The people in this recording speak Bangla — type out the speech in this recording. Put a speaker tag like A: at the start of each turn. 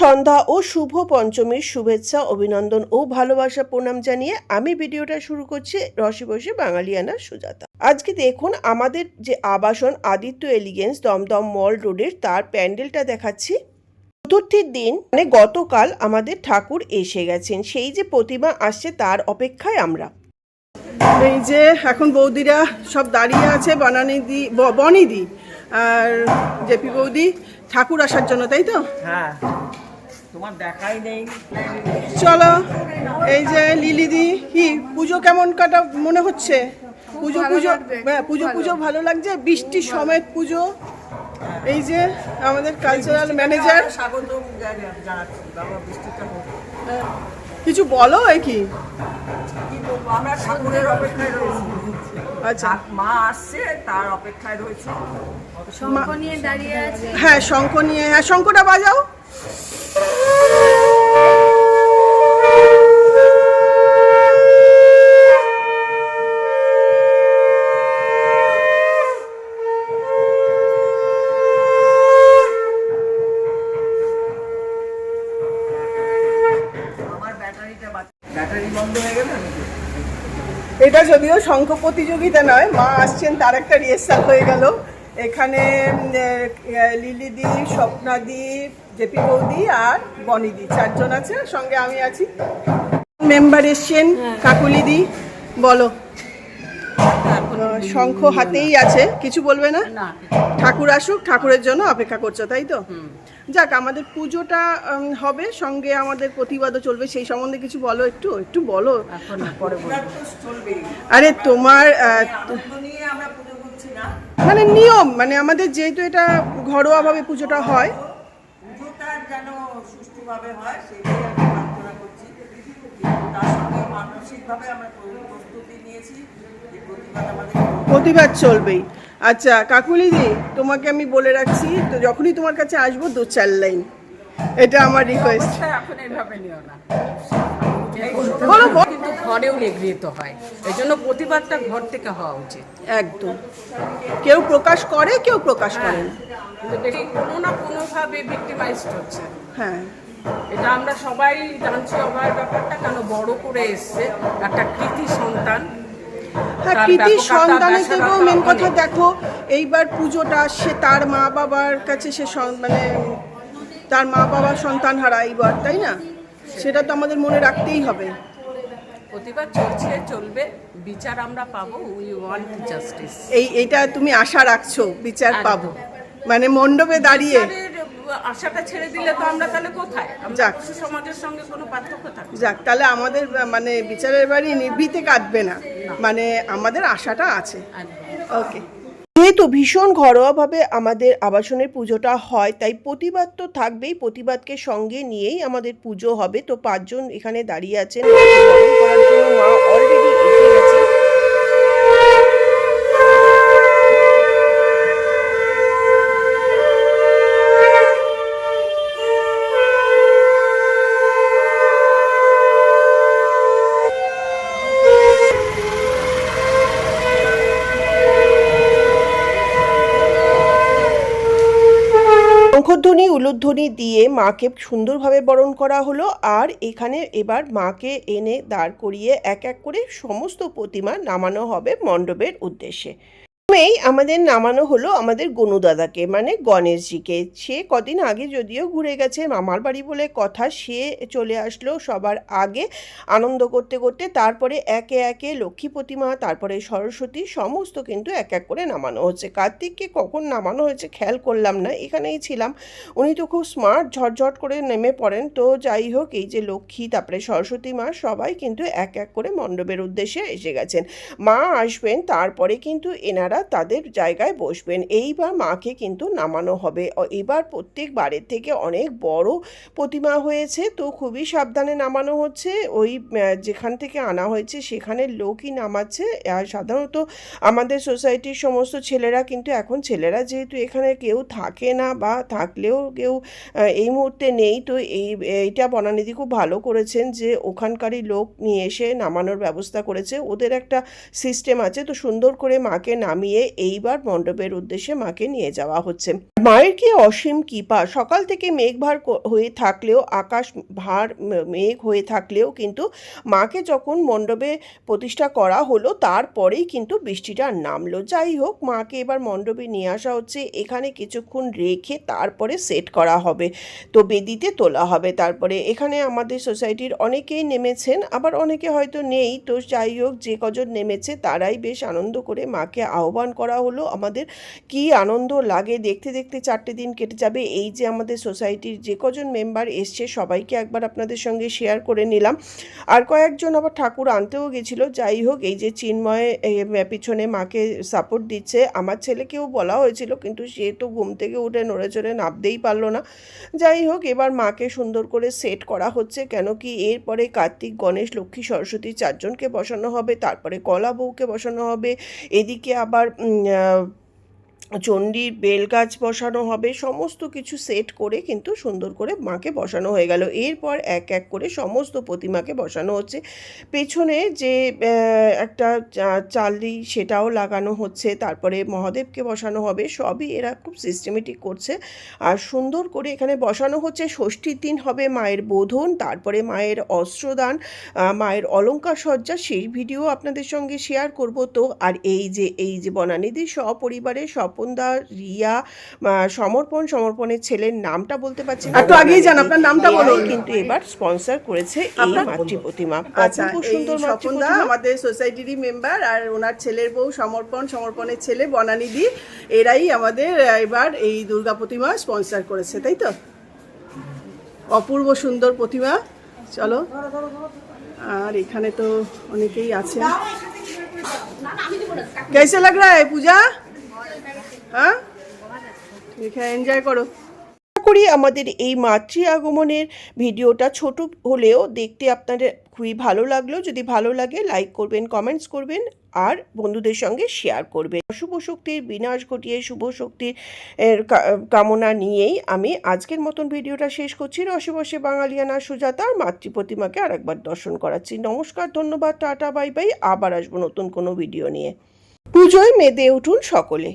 A: সন্ধ্যা ও শুভ পঞ্চমীর শুভেচ্ছা, অভিনন্দন ও ভালোবাসা প্রণাম জানিয়ে আমি ভিডিওটা শুরু করছি রসে বসে বাঙালিয়ানা সুজাতা। আজকে দেখুন আমাদের যে আবাসন আদিত্য এলিগেন্স দমদম মল রোডের তার প্যান্ডেলটা দেখাচ্ছি। চতুর্থীর দিন মানে গতকাল আমাদের ঠাকুর এসে গেছেন, সেই যে প্রতিমা আসছে তার অপেক্ষায় আমরা।
B: এই যে এখন বৌদিরা সব দাঁড়িয়ে আছে, বনানিদি বনিদি। আর জেপি বৌদি ঠাকুর আসার জন্য তাই তো?
C: হ্যাঁ। তোমার দেখাই নেই।
B: চলো এই যে লিলিদি কি পুজো কেমন কাটা মনে হচ্ছে? পুজো পুজো হ্যাঁ পুজো পুজো ভালো লাগছে? বৃষ্টি সমেত পুজো। এই যে আমাদের কালচারাল ম্যানেজার কিছু বলো এ কি?
C: আমরা ঠাকুরের অপেক্ষায় রয়েছি।
B: আচ্ছা।
C: মা- আসছে তার অপেক্ষায় রয়েছে।
D: শঙ্খ নিয়ে দাঁড়িয়ে আছে।
B: হ্যাঁ শঙ্খ নিয়ে হ্যাঁ শঙ্খটা বাজাও। এটা যদিও শঙ্খ প্রতিযোগিতা নয় মা আসছেন তার একটা রিহার্সাল হয়ে গেল। এখানে লিলিদি স্বপ্নাদি জেপি বৌদি আর বনিদি চারজন আছে সঙ্গে আমি আছি। মেম্বার এসছেন কাকুলিদি বলো। শঙ্খ হাতেই আছে কিছু বলবে না? ঠাকুর আসুক ঠাকুরের জন্য অপেক্ষা করছ তাই তো? যাক আমাদের পুজোটা হবে সঙ্গে আমাদের প্রতিবাদও চলবে। সেই সম্বন্ধে কিছু বলো একটু? একটু বলো। আরে তোমার মানে নিয়ম মানে আমাদের যেহেতু এটা ঘরোয়াভাবে পুজোটা হয়।
C: পুজোটা যেন সুষ্ঠুভাবে হয় সেটাই মানসিকভাবে আমরা প্রস্তুতি নিয়েছি যে প্রতিবাদ আমাদের
B: প্রতিবাদ চলবেই। আচ্ছা কাকুলিদি তোমাকে আমি বলে রাখছি তো যখনই তোমার কাছে আসব দু চার লাইন। এটা আমার রিকোয়েস্ট
E: এখন এইভাবে নিও না। কিন্তু ঘরেও নিগৃহীত হয়। এই জন্য প্রতিবাদটা ঘর থেকে হওয়া উচিত।
B: একদম। কেউ প্রকাশ করে কেউ প্রকাশ করে
E: দেখি কোনো না কোনোভাবে ভিক্টিমাইজড হচ্ছে।
B: হ্যাঁ।
E: এটা আমরা সবাই জানছি অভয়ের ব্যাপারটা কেন বড় করে এসছে একটা কৃতি সন্তান।
B: হ্যাঁ কৃতি সন্তানের থেকেও মেন কথা দেখো এইবার পুজোটা সে তার মা বাবার কাছে সে মানে তার মা বাবা সন্তান হারা এইবার তাই না? সেটা তো আমাদের মনে রাখতেই হবে।
E: প্রতিবাদ চলছে চলবে বিচার আমরা পাবো উই ওয়ান্ট জাস্টিস
B: এই এটা তুমি আশা রাখছো বিচার পাবো। মানে মণ্ডপে দাঁড়িয়ে
E: আশাটা ছেড়ে দিলে তো আমরা তাহলে কোথায়?
B: যাক।
E: সমাজের সঙ্গে কোনো পার্থক্য থাকবে না।
B: যাক তাহলে আমাদের মানে বিচারের বাড়ি নির্ভীতে কাটবে না। মানে আমাদের আশাটা আছে। ওকে
A: যেহেতু ভীষণ ঘরোয়াভাবে আমাদের আবাসনের পুজোটা হয় তাই প্রতিবাদ তো থাকবেই। প্রতিবাদকে সঙ্গে নিয়েই আমাদের পুজো হবে। তো পাঁচজন এখানে দাঁড়িয়ে আছেন। মা অলরেডি শঙ্খধ্বনি উলুধ্বনি দিয়ে মাকে সুন্দরভাবে বরণ করা হলো আর এখানে এবার মাকে এনে দাঁড় করিয়ে এক এক করে সমস্ত প্রতিমা নামানো হবে মণ্ডপের উদ্দেশ্যে। প্রথমেই আমাদের নামানো হলো আমাদের গনু দাদাকে মানে গণেশজিকে। সে কদিন আগে যদিও ঘুরে গেছে, মামার বাড়ি বলে কথা, সে চলে আসলো সবার আগে আনন্দ করতে করতে। তারপরে একে একে লক্ষ্মী প্রতিমা, তারপরে সরস্বতী, সমস্ত কিন্তু এক এক করে নামানো হচ্ছে। কার্তিককে কখন নামানো হয়েছে খেয়াল করলাম না, এখানেই ছিলাম। উনি তো খুব স্মার্ট ঝটঝট করে নেমে পড়েন। তো যাই হোক, এই যে লক্ষ্মী, তারপরে সরস্বতী মা, সবাই কিন্তু এক এক করে মণ্ডপের উদ্দেশ্যে এসে গেছেন। মা আসবেন, তারপরে কিন্তু এনারা তাদের জায়গায় বসবেন। এইবার মাকে কিন্তু নামানো হবে। এবার প্রত্যেক বারের থেকে অনেক বড় প্রতিমা হয়েছে, তো খুবই সাবধানে নামানো হচ্ছে। ওই যেখান থেকে আনা হয়েছে সেখানের লোকই নামাচ্ছে। আর সাধারণত আমাদের সোসাইটির সমস্ত ছেলেরা কিন্তু এখন ছেলেরা যেহেতু এখানে কেউ থাকে না বা থাকলেও কেউ এই মুহূর্তে নেই, তো এই, এইটা বনানিধি খুব ভালো করেছেন যে ওখানকারই লোক নিয়ে এসে নামানোর ব্যবস্থা করেছে। ওদের একটা সিস্টেম আছে, তো সুন্দর করে মাকে নামিয়ে নিয়ে এইবার মণ্ডপের উদ্দেশ্যে মাকে নিয়ে যাওয়া হচ্ছে। মায়ের কি অসীম কৃপা? সকাল থেকে মেঘ ভার হয়ে থাকলেও, আকাশ ভার মেঘ হয়ে থাকলেও কিন্তু মাকে যখন মণ্ডপে প্রতিষ্ঠা করা হলো, তারপরেই কিন্তু বৃষ্টিটা নামলো। যাই হোক, মাকে এবার মণ্ডপে নিয়ে আসা হচ্ছে। এখানে কিছুক্ষণ রেখে তারপরে সেট করা হবে। তো বেদিতে তোলা হবে। তারপরে এখানে আমাদের সোসাইটির অনেকেই নেমেছেন, আবার অনেকে হয়তো নেই। তো যাই হোক, যে কজন নেমেছে, তারাই বেশ আনন্দ করে মাকে আহ্বান করা হলো। আমাদের কি আনন্দ লাগে দেখতে দেখতে চারটে দিন কেটে যাবে। এই যে আমাদের সোসাইটির যে কজন মেম্বার এসছে, সবাইকে একবার আপনাদের সঙ্গে শেয়ার করে নিলাম। আর কয়েকজন আবার ঠাকুর আনতেও গেছিল। যাই হোক, এই যে চিন্ময় পিছনে মাকে সাপোর্ট দিচ্ছে। আমার ছেলেকেও বলা হয়েছিল, কিন্তু সে তো ঘুম থেকে উঠে নড়ে চড়ে নামতেই পারল না। যাই হোক, এবার মাকে সুন্দর করে সেট করা হচ্ছে। কেন কি এরপরে কার্তিক, গণেশ, লক্ষ্মী, সরস্বতী চারজনকে বসানো হবে। তারপরে কলা বউকে বসানো হবে। এদিকে আবার are mm, চণ্ডীর বেল গাছ বসানো হবে, সমস্ত কিছু সেট করে কিন্তু সুন্দর করে মাকে বসানো হয়ে গেল। এরপর এক এক করে সমস্ত প্রতিমাকে বসানো হচ্ছে। পেছনে যে একটা চা- চালনি সেটাও লাগানো হচ্ছে, তারপরে মহাদেবকে বসানো হবে, সবই এরা খুব সিস্টেমেটিক করছে। আর সুন্দর করে এখানে বসানো হচ্ছে, ষষ্ঠীর দিন হবে মায়ের বোধন, তারপরে মায়ের অস্ত্রদান মায়ের অলঙ্কার সজ্জা সেই ভিডিও আপনাদের সঙ্গে শেয়ার করব। তো, আর এই যে এই যে বনানিধি সপরিবারে স্বপনদা রিয়া আহ, সমর্পণ সমর্পণের ছেলের নামটা বলতে পারছি না
B: একটু আগেই যান, আপনার নামটা
A: এরাই
B: বলুন।
A: কিন্তু এবার স্পন্সর করেছে এই
B: আপনার-
A: মাতৃ প্রতিমা
B: আচ্ছা
A: অপূর্ব
B: এই
A: সুন্দর মাতৃ
B: স্বপনদা
A: প্রতিমা
B: আমাদের সোসাইটিরই মেম্বার আর ওনার ছেলের বউ সমর্পণ সমর্পণের ছেলে বনানিধি এরাই আমাদের আহ, এবার এই দুর্গা প্রতিমা স্পন্সর করেছে তাই তো অপূর্ব সুন্দর প্রতিমা চলো আর এখানে তো অনেকেই আছে कैसे लग रहा है पूजा হ্যাঁ? এখানে এনজয়
A: করো। করি আমাদের এই মাতৃ আগমনের ভিডিওটা ছোট হলেও দেখতে আপনাদের খুবই ভালো লাগল। যদি ভালো লাগে লাইক করবেন কমেন্টস করবেন, আর বন্ধুদের সঙ্গে শেয়ার করবেন। অশুভ শক্তির বিনাশ ঘটিয়ে, শুভ শক্তির কামনা নিয়েই আমি আজকের মতন ভিডিওটা শেষ করছি। রসেবসে বাঙালিয়ানা সুজাতা আর মাতৃ প্রতিমাকে আরেকবার দর্শন করাচ্ছি। নমস্কার, ধন্যবাদ, টাটা, বাই বাই। আবার আসব নতুন কোনো ভিডিও নিয়ে। পুজোয় মেদে উঠুন সকলে।